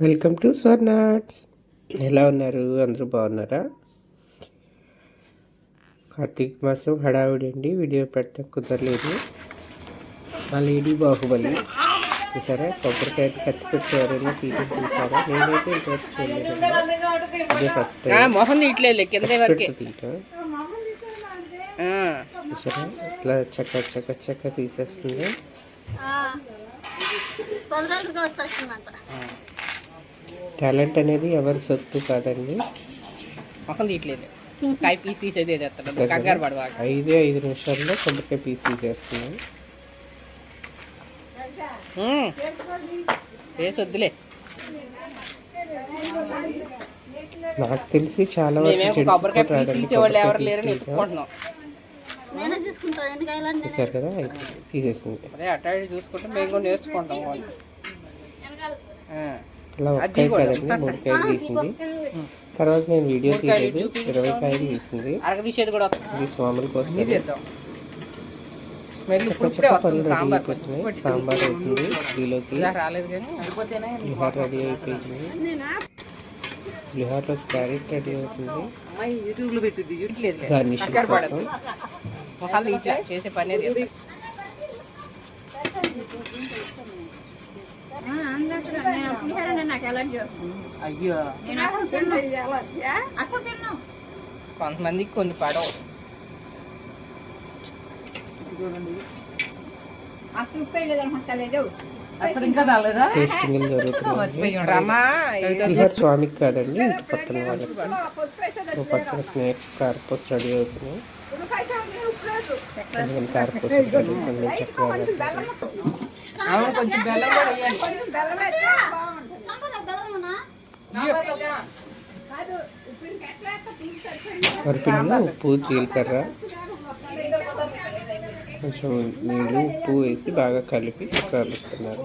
Welcome to స్వర్నాట్స్. ఎలా ఉన్నారు? అందరూ బాగున్నారా? కార్తీక మాసం హడావిడి అండి వీడియో పెట్టడం కుదరలేదు. మా లేడీ బాహుబలి చూసారా? కొబ్బరికాయ కత్తి పెట్టేవారైనా తీసి చూసారా నేనైతే ఇంతవరకు చూడలేదు ఇదే ఫస్ట్ తీయటం. ఆ, చూసారా? ఇట్లా చక్క చక్క చక్క తీసేస్తుంది. టాలెంట్ అనేది ఎవరి సొత్తు కాదండి. మొహం తీయట్లేదు. కాయ పీస్ తీసేది చేస్తాడు. కంగారు పడవాడు ఐదే ఐదు నిమిషాల్లో కొబ్బరికాయ పీస్ తీసేస్తున్నాం వేసి వద్దులే నాకు తెలిసి చాలా వరకు కొబ్బరికాయ పీస్ తీసేవాళ్ళు ఎవరు లేరని. ఎత్తుకుంటున్నాం చూసారు కదా. తీసేసింది. అదే అటు చూసుకుంటే మేము కూడా నేర్చుకుంటాం వాళ్ళు. అది ఒక్కాయ. కాదండి మూడు కాయలు తీసింది. తర్వాత నేను వీడియో చూపించు. ఇరవై కాయలు తీసింది తీసేది వస్తుంది. ఇది స్వాముల పనులు రెడీ సాంబార్. అయిపోతున్నాయి. కొంచెం సాంబార్ అవుతుంది. ఇలా పులిహోర రెడీ అయిపోయింది. పులిహోరలో క్యారెట్ రెడీ అవుతుంది. కోసం. చేసే పని అయ్యో. కొంతమందికి కొన్ని పడవు. అసలు స్వామికి కాదండి ఇంటి పక్కన వాళ్ళకి. ఓ పక్కన స్నాక్స్ కార్పూస్ రెడీ అవుతున్నాయి. కార్పూస్ చక్కగా అవును కొంచెం బెల్లం కూడా వేయాలి వరిపిండిలో ఉప్పు జీలకర్ర కొంచెం నీళ్ళు ఉప్పు వేసి బాగా కలిపి కలుపుతున్నారు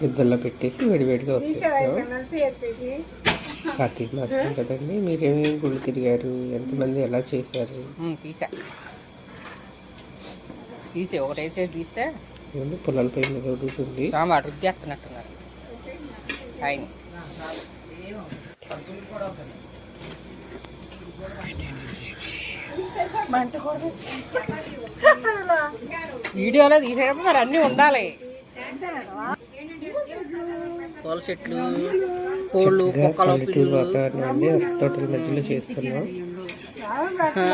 ఇద్దరిలో పెట్టేసి వేడివేడిగా వచ్చేస్తాం కార్తీక మాసం కదండి మీరేమేమి గుళ్ళు తిరిగారు? ఎంతమంది ఎలా చేశారు? ఉమ్, తీసా. తీసి ఒకటి వేసేది తీస్తే ఇవన్నీ పొలాలపై మీద సాంబార్ రుద్దేస్తున్నట్టున్నారు ఆయన వీడియోలో తీసేటప్పుడు మరి అన్నీ ఉండాలి. పూల చెట్లు కోళ్ళు కుక్కలు పల్లెటూరు పిల్లులు. వాతావరణం అండి. తోటల మధ్యలో చేస్తున్నాం. ఆ.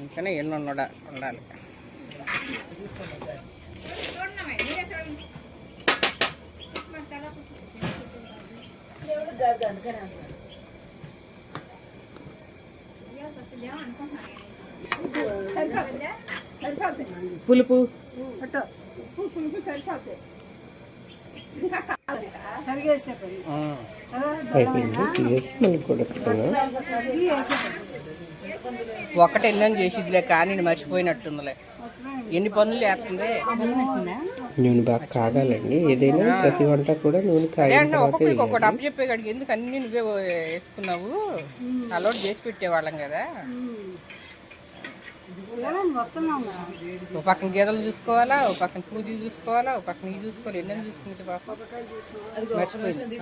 ఇంకనే ఎన్ని ఉండడా ఉండాలి. పులుపు. ఆ. అయిపోయింది తీసేసి మళ్ళీ కొడుతున్నాం ఒక్కటి ఎన్నని చేసిదిలే కానీ నేను మర్చిపోయినట్టుందిలే. ఎన్ని పనులు చేస్తుంది నూనె బాగా కాగాలండి. ఏదైనా ప్రతి వంట కూడా నూనె కాగిన ఒక్కటి అప్పు చెప్పే కాడికి ఎందుకు అన్ని నువ్వే వేసుకున్నావు? అలవాటు చేసి పెట్టేవాళ్ళం కదా. ఒక పక్కన గీతలు చూసుకోవాలా ఒక పక్కన పూజ చూసుకోవాలా ఒక పక్కన ఇది చూసుకోవాలి ఎన్నెన్ని చూసుకునేది పాప మర్చిపోయింది.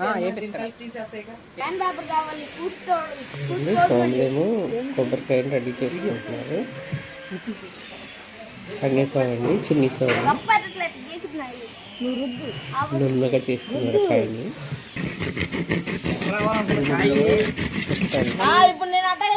స్వాములేమో కొబ్బరికాయలు రెడీ చేసుకుంటున్నారు. కన్నేసామండి చిన్ని స్వామి పట్టట్లేదు గీకుతున్నాయి నువ్వు రుద్దు. నున్నగా చేస్తున్నారు కాయని ఆ, ఇప్పుడు నేను అట్టగా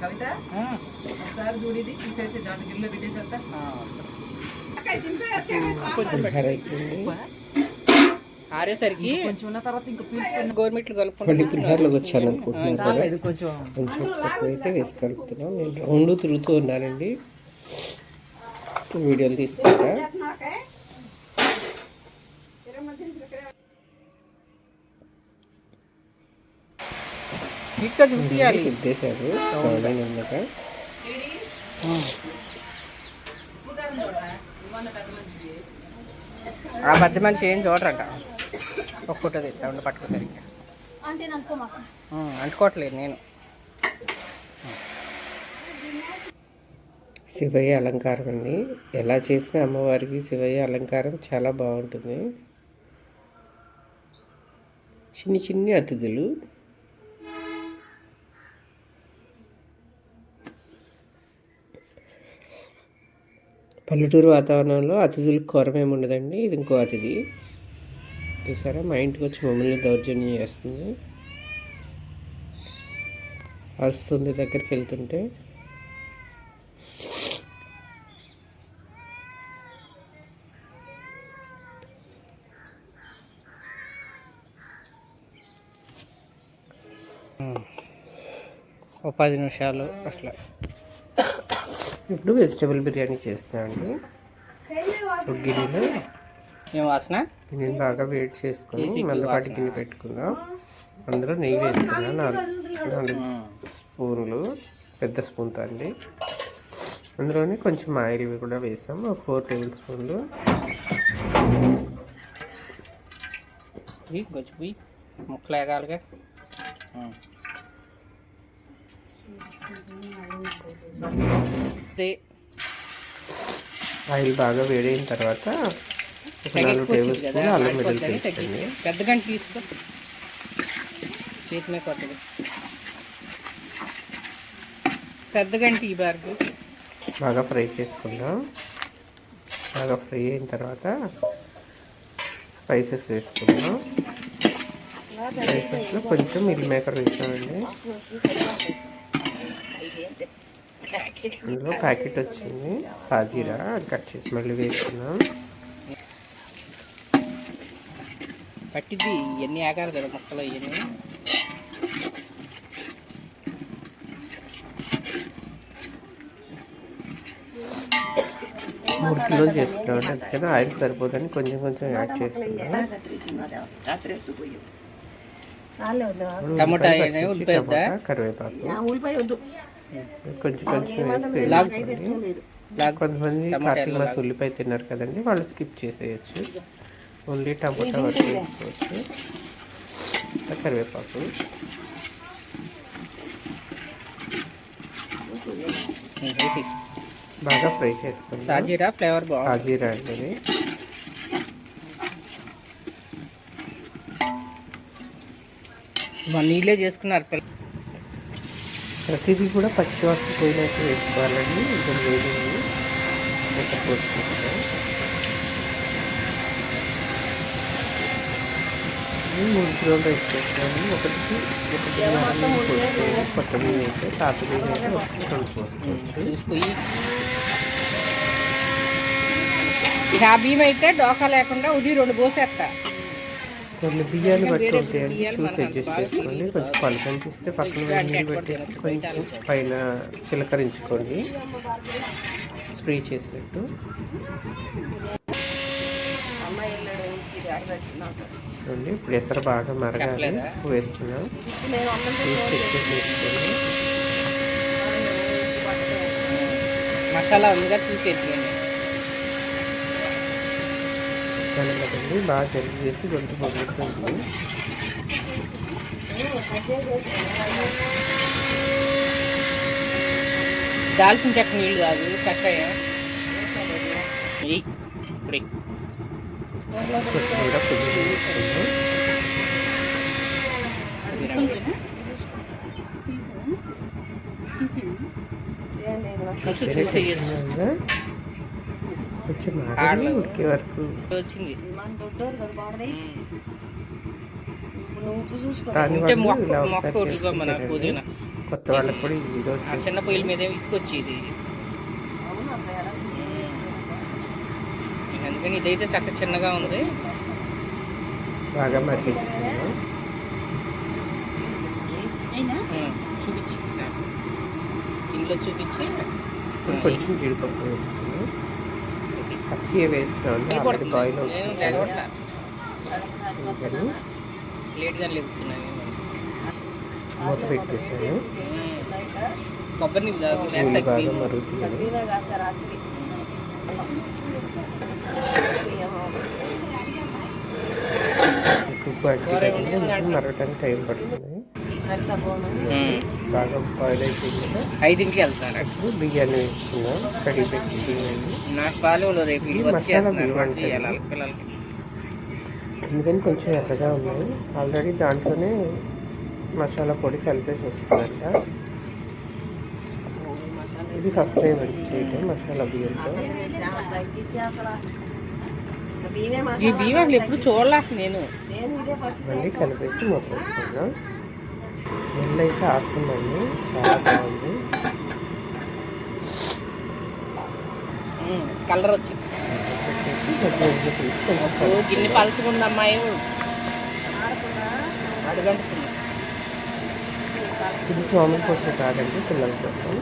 కవిత ఒకసారి చూడేది తీసేసి దాని గిన్నెలో పెట్టేసేస్తా కొంచెం ఆరేసరికి కొంచెం ఉన్న తర్వాత ఇంకా గవర్నమెంట్లు మళ్ళీ కలుపుకుంటాం పులిహోరలోకి వచ్చాను అనుకుంటున్నాను కదా. ఇది కొంచెం. కొంచెం తక్కువ అయితే వేసి కలుపుతున్నాం నేను రౌండ్ తిరుగుతూ ఉన్నానండి. వీడియోలు తీసుకుంటా. నీట్గా చూపించాలి ఉద్దేశాలు సౌండ్ ఉన్నక ఆ పెద్ద మనిషి ఏం చూడరంట. ఒక ఫోటో తెస్తా ఉండి అంటుకోవట్లేదు నేను. శివయ్య అలంకారం అండి ఎలా చేసిన అమ్మవారికి శివయ్య అలంకారం చాలా బాగుంటుంది. చిన్ని చిన్ని అతిథులు. పల్లెటూరు వాతావరణంలో అతిథులకు కొరమేమి ఉండదండి ఇది ఇంకో అతిథి. చూసారా? మా ఇంటికి వచ్చి మమ్మల్ని దౌర్జన్యం చేస్తుంది. అరుస్తుంది దగ్గరికి వెళ్తుంటే. ఒక పది నిమిషాలు అట్లా. ఇప్పుడు వెజిటబుల్ బిర్యానీ చేస్తున్నానండి అండి. గిన్నెలో ఏం వాసన? గిన్నెని బాగా వేడి చేసుకొని మందపాటి గిన్నె పెట్టుకుందాం? అందులో నెయ్యి వేసుకున్నాను నాలుగు నాలుగు స్పూన్లు పెద్ద స్పూన్తో అండి. అందులోనే కొంచెం ఆయిల్ కూడా వేసాం. ఒక ఫోర్ టేబుల్ స్పూన్లు. ఇవి కొంచెం పోయి ముక్కలు ఎగాలిగా ఇది ఆయిల్ బాగా వేడైన తర్వాత పెద్ద గంట తీసుకో. చేతి మీద కొత్తది. పెద్ద గంట ఈ బార్గు బాగా ఫ్రై చేసుకుందాం. బాగా ఫ్రై అయిన తర్వాత స్పైసెస్ వేసుకుందాం. స్పైసెస్లో కొంచెం మిల్ మేకర్ వేసామండి. అందులో ప్యాకెట్ వచ్చింది. సాజీరా కట్ చేసి మళ్ళీ వేసుకున్నాం పట్టిద్ది. ఇవన్నీ ఆగాలి కదా ముక్కలు ఇవన్నీ? మూడు కిలోలు చేసుకున్నాం అందుకని ఆయిల్ సరిపోదని కొంచెం కొంచెం యాడ్ చేసుకున్నాం టమోటా కరివేపాకు. కొంచెం కొంచెం కొంతమంది టమాటా కార్తీక మాసం ఉల్లిపాయ తిన్నారు కదండి వాళ్ళు స్కిప్ చేసేయచ్చు. ఓన్లీ టమాటా వరకు వేసుకోవచ్చు. కరివేపాకు. బాగా ఫ్రై చేసుకుందాం సాజీరా ఫ్లేవర్ అండి ఇది. మన నీళ్ళే చేసుకున్నారు ప్రతిదీ కూడా పచ్చివాసన పోయినట్టు వేసుకోవాలండి. ఇద్దరు వేడింది పోసుకుంటాం. మూడు కిలోలు రైస్ ఒకటికి ఒకటి పోసుకోవాలి కొత్త బియ్యం తాత రెండు ఆ బియ్యం అయితే డోకా లేకుండా ఉది రెండు పోసేస్తా. కొన్ని బియ్యాలు బట్టి ఉంటాయండి చూసి అడ్జస్ట్ చేసుకోండి కొంచెం పలు కనిపిస్తే పక్కన నీళ్ళు పెట్టి కొంచెం పైన చిలకరించుకోండి స్ప్రే చేసినట్టు. చూడండి. ఇప్పుడు ఎసరు బాగా మరగాలి? వేస్తున్నాం. మసాలా ఉందిగా బాగా జల్లి చేసి గొంతు పొందుతుంది దాల్చిన చెక్క నీళ్ళు కాదు కషాయం. ఇప్పుడు. ఉడికే వరకు వచ్చింది మొక్క మొక్క కొత్త వాళ్ళకి కూడా చిన్న పొయ్యిల మీద తీసుకొచ్చేది అందుకని ఇదైతే చక్క చిన్నగా ఉంది. బాగా చూపించి. ఇంట్లో చూపించి. ఇప్పుడు కొంచెం జీడిపప్పు. పచ్చి. బాయిల్ అవుతుంది లేట్గా లేపుతున్నాను మూత పెట్టేసాను. కొబ్బరి నీళ్ళు బాగా నీళ్ళు. మరగటానికి టైం పడుతుంది బాగా బాయిల్ అయిపోయింది ఐదింటికి వెళ్తాను ఇప్పుడు బియ్యాన్ని వేసుకున్నాం కడిగి పెట్టి బియ్యాన్ని నాకు పాలు రేపు అందుకని కొంచెం ఎర్రగా ఉన్నాయి ఆల్రెడీ దాంట్లోనే మసాలా పొడి కలిపేసి వస్తుందట. ఇది ఫస్ట్ టైం చేయటం మసాలా బియ్యంతో. ఈ బియ్యం ఎప్పుడు చూడలే నేను. మళ్ళీ కలిపేసి మూత పెట్టుకున్నాం స్మెల్ అయితే ఆస్తుందండి చాలా బాగుంది. కలర్ వచ్చింది గిన్నె పలుచుకుంది అమ్మాయి అడుగంటుతుంది ఇది స్వామి కోసం కాదండి పిల్లల కోసం.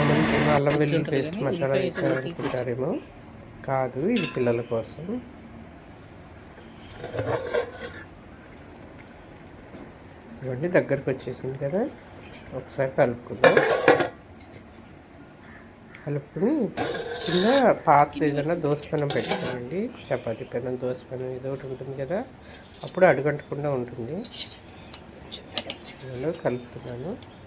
ఏమో అల్లం వెల్లుల్లి పేస్ట్ మసాలా వేసారనుకుంటారేమో కాదు ఇది పిల్లల కోసం. ఇవన్నీ దగ్గరకు వచ్చేసింది కదా. ఒకసారి కలుపుకుందాం. కలుపుకుని కింద పాత్ర ఏదైనా దోశ పెనం పెట్టుకోండి. చపాతీ పెనం దోశ పెనం ఏదో ఒకటి ఉంటుంది కదా. అప్పుడు అడుగంటకుండా ఉంటుంది. కలుపుతున్నాను.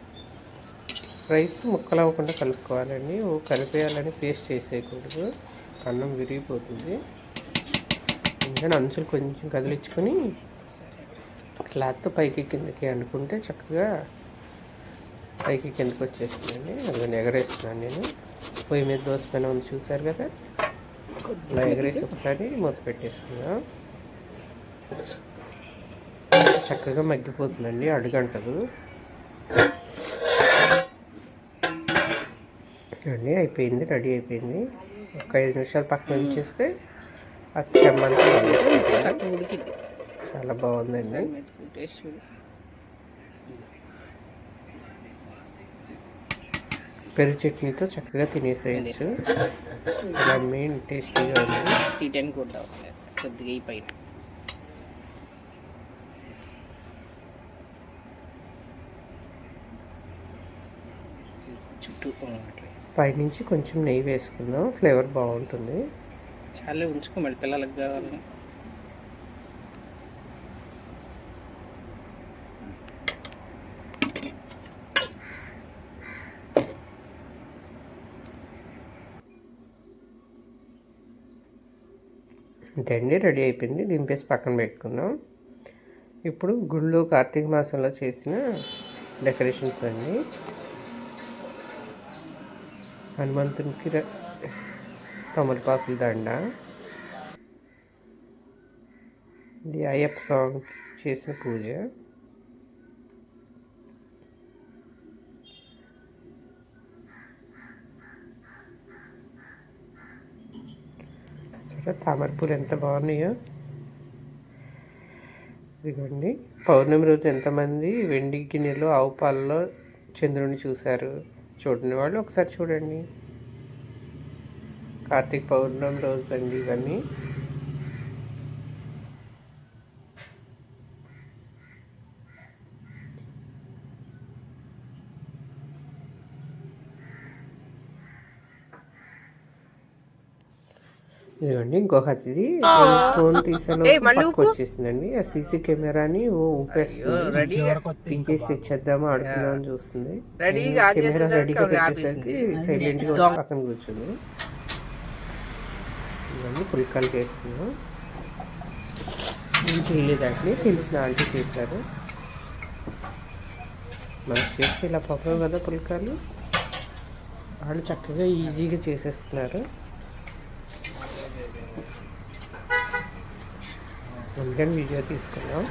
రైస్ ముక్కలు అవ్వకుండా కలుపుకోవాలండి. ఓ కలిపేయాలని పేస్ట్ చేసేయకూడదు. అన్నం విరిగిపోతుంది. ఇంకా అంచులు కొంచెం కదిలించుకొని క్లాత్ పైకి కిందకి అనుకుంటే చక్కగా పైకి కిందకి వచ్చేస్తుందండి. అందుకని ఎగరేస్తున్నాను నేను. పొయ్యి మీద దోశ పైన ఉంది చూసారు కదా? అలా ఎగరేసి ఒకసారి మూత పెట్టేసుకుందాం. చక్కగా మగ్గిపోతుందండి. అడుగంటదు. ఇవన్నీ అయిపోయింది రెడీ అయిపోయింది. ఒక ఐదు నిమిషాలు పక్కన ఉంచేస్తే అది చెమ్మంతా చాలా బాగుందండి. పెరుగు చట్నీతో చక్కగా తినేసేయచ్చు. మెయిన్ టేస్టీగా ఉంది. కొద్దిగా ఈ పైన. పైనుంచి కొంచెం నెయ్యి వేసుకుందాం. ఫ్లేవర్ బాగుంటుంది. చాలా ఉంచుకో మళ్ళీ పిల్లలకు కావాలి అంతే అండి రెడీ అయిపోయింది. దింపేసి పక్కన పెట్టుకుందాం. ఇప్పుడు గుళ్ళు కార్తీక మాసంలో చేసిన డెకరేషన్స్ అండి. హనుమంతునికి ర- తమలపాకుల దండ. ఇది అయ్యప్ప సాంగ్ చేసిన పూజ. చూడ తామర పూలు ఎంత బాగున్నాయో. ఇదిగోండి పౌర్ణమి రోజు ఎంతమంది వెండి గిన్నెలు ఆవు పాలలో చంద్రుని చూశారు. చూడని వాళ్ళు ఒకసారి చూడండి. కార్తీక పౌర్ణమి రోజు అండి ఇవన్నీ. ఇదిగోండి ఇంకొక అతిథి ఫోన్ తీసాను వచ్చేసిందండి. ఆ సీసీ కెమెరాని ఓ ఊపేస్తుంది. పీకేసి తెచ్చేద్దామా ఆడుకుందాం అని చూస్తుంది. కెమెరా రెడీగా పెట్టేసరికి సైలెంట్గా పక్కన కూర్చుంది. ఇవన్నీ పుల్కాలు చేస్తున్నాం. నేను చేయలేదండి తెలిసిన ఆంటీ చేశారు. మనకు చేస్తే ఇలా పక్కన కదా పుల్కాలు వాళ్ళు చక్కగా ఈజీగా చేసేస్తున్నారు. అందుకని వీడియో తీసుకున్నాం.